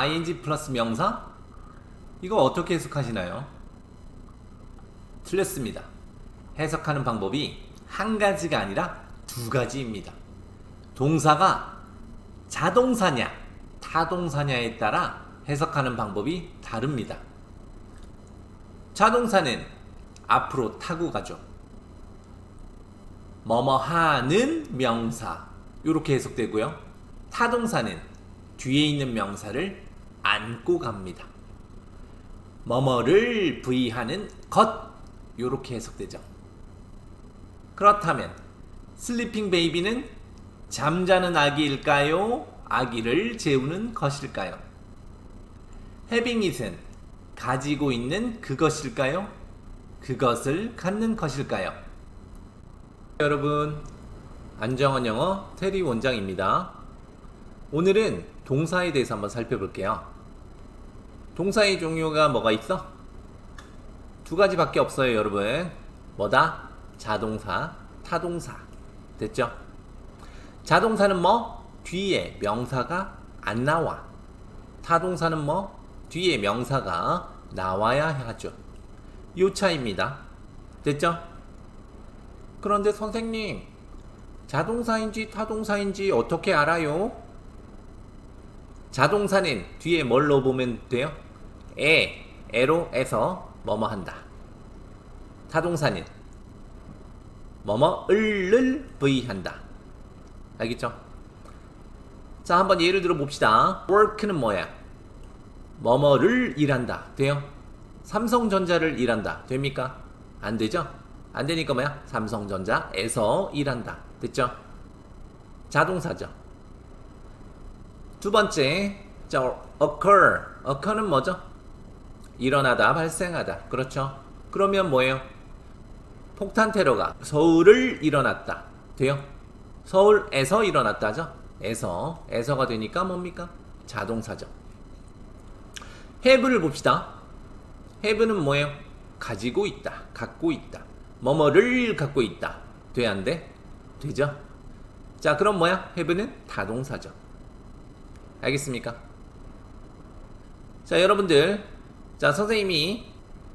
ing 플러스 명사? 이거 어떻게 해석하시나요? 틀렸습니다. 해석하는 방법이 한 가지가 아니라 두 가지입니다. 동사가 자동사냐, 타동사냐에 따라 해석하는 방법이 다릅니다. 자동사는 앞으로 타고 가죠. 뭐뭐 하는 명사 이렇게 해석되고요. 타동사는 뒤에 있는 명사를 안고 갑니다. 뭐뭐를 부의하는 것 이렇게 해석되죠. 그렇다면 슬리핑 베이비는 잠자는 아기일까요? 아기를 재우는 것일까요? having it은 가지고 있는 그것일까요? 그것을 갖는 것일까요? 여러분, 안정원 영어 테리 원장입니다. 오늘은 동사에 대해서 한번 살펴볼게요. 동사의 종류가 뭐가 있어? 두 가지밖에 없어요, 여러분. 뭐다? 자동사, 타동사. 됐죠? 자동사는 뭐? 뒤에 명사가 안 나와. 타동사는 뭐? 뒤에 명사가 나와야 하죠. 요 차이입니다. 됐죠? 그런데 선생님, 자동사인지 타동사인지 어떻게 알아요? 자동사는 뒤에 뭘 넣어보면 돼요? 에, 에로 에서 뭐뭐 한다. 타동사는 뭐뭐을를 부의한다. 알겠죠? 자, 한번 예를 들어 봅시다. work는 뭐야? 뭐뭐를 일한다. 돼요? 삼성전자를 일한다. 됩니까? 안 되죠? 안 되니까 뭐야? 삼성전자에서 일한다. 됐죠? 자동사죠. 두 번째, 자, occur. occur는 뭐죠? 일어나다, 발생하다. 그렇죠? 그러면 뭐예요? 폭탄 테러가 서울을 일어났다. 돼요? 서울에서 일어났다죠? 에서, 에서가 되니까 뭡니까? 자동사죠. have를 봅시다. have는 뭐예요? 가지고 있다, 갖고 있다. 뭐뭐를 갖고 있다. 돼, 안 돼? 되죠? 자, 그럼 뭐야? have는 타동사죠. 알겠습니까? 자, 여러분들. 자, 선생님이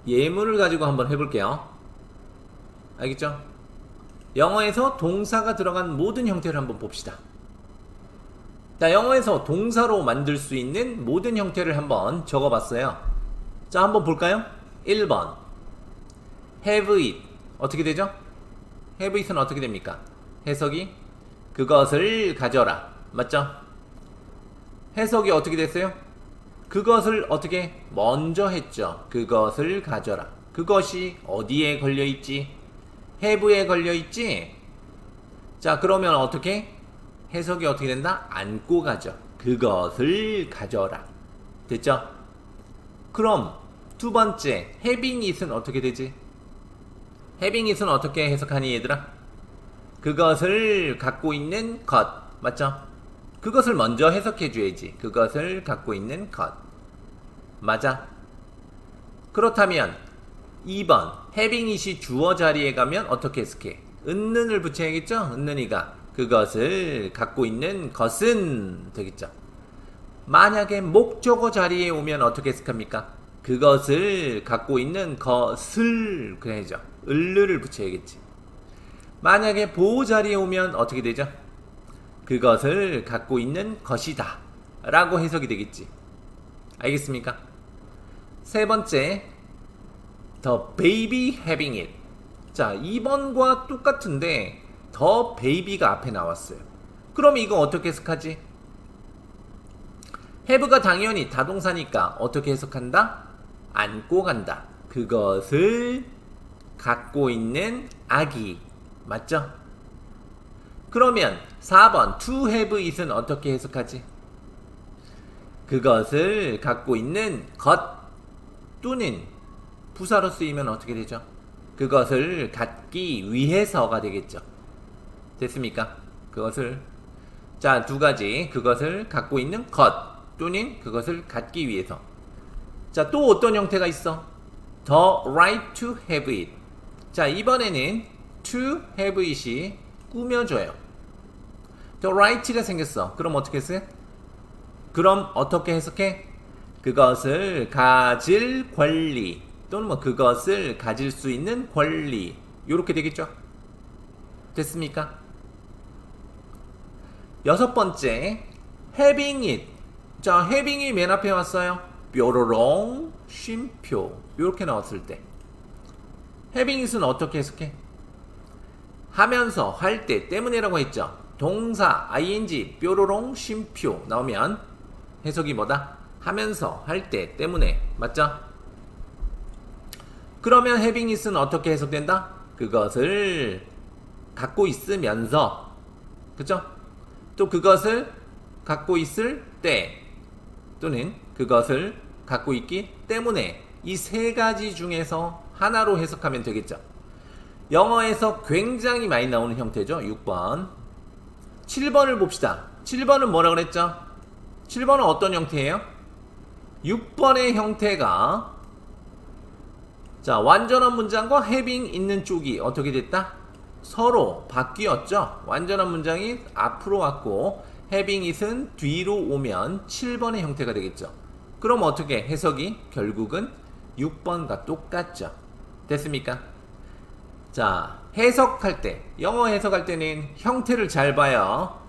예문을 가지고 한번 해볼게요. 알겠죠? 영어에서 동사가 들어간 모든 형태를 한번 봅시다. 자, 영어에서 동사로 만들 수 있는 모든 형태를 한번 적어봤어요. 자, 한번 볼까요? 1번. have it. 어떻게 되죠? have it은 어떻게 됩니까? 해석이 그것을 가져라. 맞죠? 해석이 어떻게 됐어요? 그것을 어떻게 먼저 했죠. 그것을 가져라. 그것이 어디에 걸려 있지? have에 걸려 있지? 자, 그러면 어떻게? 해석이 어떻게 된다? 안고 가죠. 그것을 가져라. 됐죠? 그럼 두 번째, having it은 어떻게 되지? having it은 어떻게 해석하니 얘들아? 그것을 갖고 있는 것. 맞죠? 그것을 먼저 해석해 줘야지. 그것을 갖고 있는 것. 맞아? 그렇다면 2번 having it이 주어 자리에 가면 어떻게 해석해? 은는을 붙여야겠죠? 은는이가 그것을 갖고 있는 것은 되겠죠. 만약에 목적어 자리에 오면 어떻게 해석합니까? 그것을 갖고 있는 것을 그래야죠. 을르를 붙여야겠지. 만약에 보호 자리에 오면 어떻게 되죠? 그것을 갖고 있는 것이다. 라고 해석이 되겠지. 알겠습니까? 세 번째, the baby having it. 자, 2번과 똑같은데, 더 베이비가 앞에 나왔어요. 그럼 이거 어떻게 해석하지? have가 당연히 다동사니까 어떻게 해석한다? 안고 간다. 그것을 갖고 있는 아기. 맞죠? 그러면 4번 to have it은 어떻게 해석하지? 그것을 갖고 있는 것 또는 부사로 쓰이면 어떻게 되죠? 그것을 갖기 위해서가 되겠죠. 됐습니까? 그것을 자, 두 가지. 그것을 갖고 있는 것 또는 그것을 갖기 위해서. 자, 또 어떤 형태가 있어? The right to have it. 자, 이번에는 to have it이 꾸며줘요. The right가 생겼어. 그럼 어떻게 해? 그럼 어떻게 해석해? 그것을 가질 권리 또는 뭐 그것을 가질 수 있는 권리 요렇게 되겠죠? 됐습니까? 여섯 번째 having it 자 having이 맨 앞에 왔어요 뾰로롱 쉼표 요렇게 나왔을 때 having it은 어떻게 해석해? 하면서 할 때 때문에라고 했죠 동사 ing 뾰로롱 쉼표 나오면 해석이 뭐다? 하면서 할 때 때문에 맞죠? 그러면 having it은 어떻게 해석된다? 그것을 갖고 있으면서 그죠? 또 그것을 갖고 있을 때 또는 그것을 갖고 있기 때문에 이 세 가지 중에서 하나로 해석하면 되겠죠. 영어에서 굉장히 많이 나오는 형태죠. 6번. 7번을 봅시다. 7번은 뭐라 그랬죠? 7번은 어떤 형태예요? 6번의 형태가 자, 완전한 문장과 having 있는 쪽이 어떻게 됐다? 서로 바뀌었죠. 완전한 문장이 앞으로 왔고 having it은 뒤로 오면 7번의 형태가 되겠죠. 그럼 어떻게 해석이 결국은 6번과 똑같죠. 됐습니까? 자, 해석할 때, 영어 해석할 때는 형태를 잘 봐요.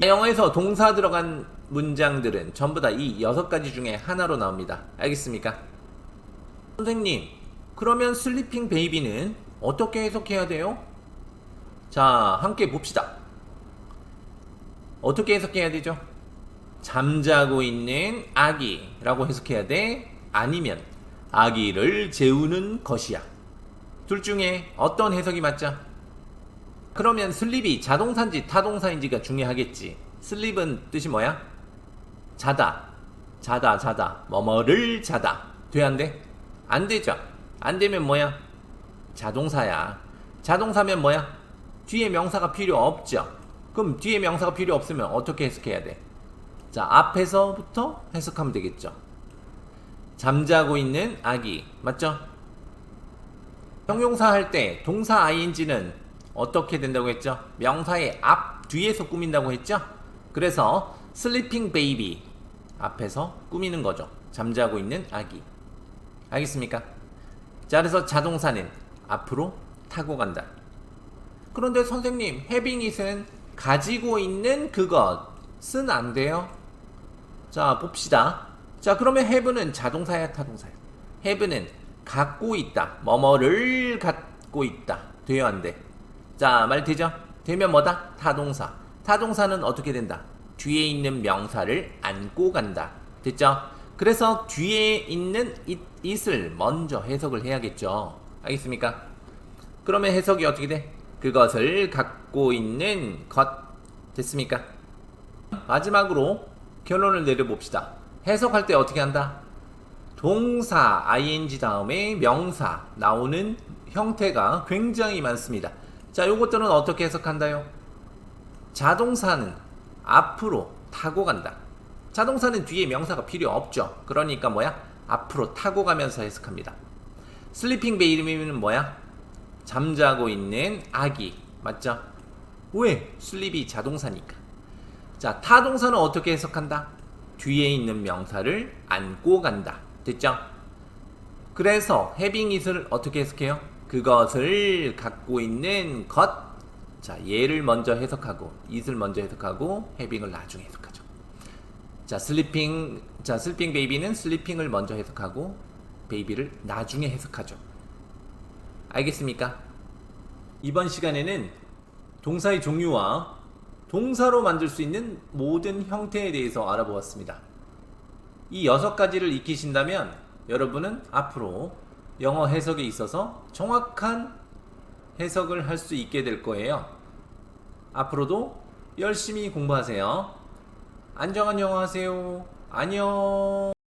영어에서 동사 들어간 문장들은 전부 다 이 여섯 가지 중에 하나로 나옵니다. 알겠습니까? 선생님, 그러면 슬리핑 베이비는 어떻게 해석해야 돼요? 자, 함께 봅시다. 어떻게 해석해야 되죠? 잠자고 있는 아기라고 해석해야 돼? 아니면 아기를 재우는 것이야. 둘 중에 어떤 해석이 맞죠? 그러면 슬립이 자동사인지 타동사인지가 중요하겠지. 슬립은 뜻이 뭐야? 자다. 자다, 자다. 뭐뭐를 자다. 돼, 안 돼? 안 되죠. 안 되면 뭐야? 자동사야. 자동사면 뭐야? 뒤에 명사가 필요 없죠. 그럼 뒤에 명사가 필요 없으면 어떻게 해석해야 돼? 자, 앞에서부터 해석하면 되겠죠. 잠자고 있는 아기. 맞죠? 형용사 할 때 동사 ing는 어떻게 된다고 했죠? 명사의 앞 뒤에서 꾸민다고 했죠? 그래서 sleeping baby 앞에서 꾸미는 거죠. 잠자고 있는 아기. 알겠습니까? 자, 그래서 자동사는 앞으로 타고 간다. 그런데 선생님, having it은 가지고 있는 그것은 안 돼요. 자, 봅시다. 자, 그러면 have는 자동사야, 타동사야? have는 갖고 있다. 뭐뭐를 갖고 있다. 돼요, 안 돼? 자, 말 되죠? 되면 뭐다? 타동사. 타동사는 어떻게 된다? 뒤에 있는 명사를 안고 간다. 됐죠? 그래서 뒤에 있는 it, it을 먼저 해석을 해야겠죠. 알겠습니까? 그러면 해석이 어떻게 돼? 그것을 갖고 있는 것. 됐습니까? 마지막으로 결론을 내려봅시다. 해석할 때 어떻게 한다? 동사 ing 다음에 명사 나오는 형태가 굉장히 많습니다. 자, 요것들은 어떻게 해석한다요? 자동사는 앞으로 타고 간다. 자동사는 뒤에 명사가 필요 없죠. 그러니까 뭐야? 앞으로 타고 가면서 해석합니다. 슬리핑 베이비는 뭐야? 잠자고 있는 아기. 맞죠? 왜? 슬립이 자동사니까. 자, 타동사는 어떻게 해석한다? 뒤에 있는 명사를 안고 간다. 됐죠? 그래서 having it을 어떻게 해석해요? 그것을 갖고 있는 것. 자, 얘를 먼저 해석하고 it을 먼저 해석하고 having을 나중에 해석하죠. 자, sleeping 자, sleeping baby는 sleeping을 먼저 해석하고 베이비를 나중에 해석하죠. 알겠습니까? 이번 시간에는 동사의 종류와 동사로 만들 수 있는 모든 형태에 대해서 알아보았습니다. 이 여섯 가지를 익히신다면 여러분은 앞으로 영어 해석에 있어서 정확한 해석을 할 수 있게 될 거예요. 앞으로도 열심히 공부하세요. 안정한 영어 하세요. 안녕.